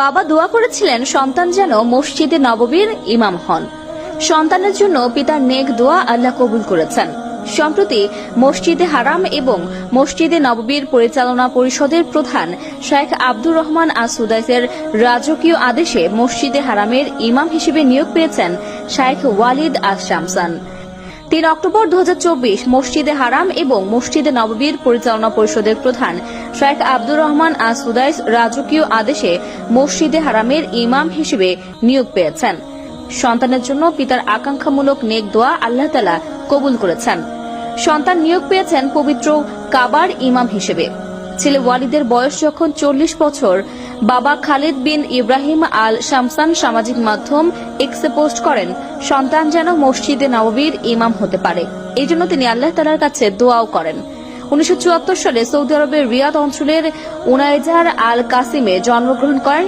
বাবা দোয়া করেছিলেন, সন্তান যেন মসজিদে নববীর ইমাম হন। সন্তানের জন্য পিতার নেক দোয়া আল্লাহ কবুল করেছেন। সম্প্রতি মসজিদে হারাম এবং মসজিদে নববীর পরিচালনা পরিষদের প্রধান শেখ আব্দুর রহমান আসুদাইসের রাজকীয় আদেশে মসজিদে হারামের ইমাম হিসেবে নিয়োগ পেয়েছেন শেখ ওয়ালিদ আল শামসান তিন অক্টোবর দু হাজার চব্বিশ মসজিদে হারাম এবং মসজিদে নববীর পরিচালনা পরিষদের প্রধান শেখ আব্দুর রহমান আজ সুদাইস রাজকীয় আদেশে মসজিদে হারামের ইমাম হিসেবে নিয়োগ পেয়েছেন। সন্তানের জন্য পিতার আকাঙ্ক্ষামূলক নেক দোয়া আল্লাহ তালা কবুল করেছেন। সন্তান নিয়োগ পেয়েছেন পবিত্র কাবার ইমাম হিসেবে। ছেলে ওয়ালিদের বয়স যখন চল্লিশ বছর, বাবা খালিদ বিন ইব্রাহিম আল শামসান সামাজিক মাধ্যম এক্সে পোস্ট করেন, সন্তান যেন মসজিদে নববীর ইমাম হতে পারে। এই জন্য তিনি আল্লাহ তালার কাছে দোয়াও করেন। উনিশশো চুয়াত্তর সালে সৌদি আরবের রিয়াদ অঞ্চলের উনাইজার আল কাসিমে জন্মগ্রহণ করেন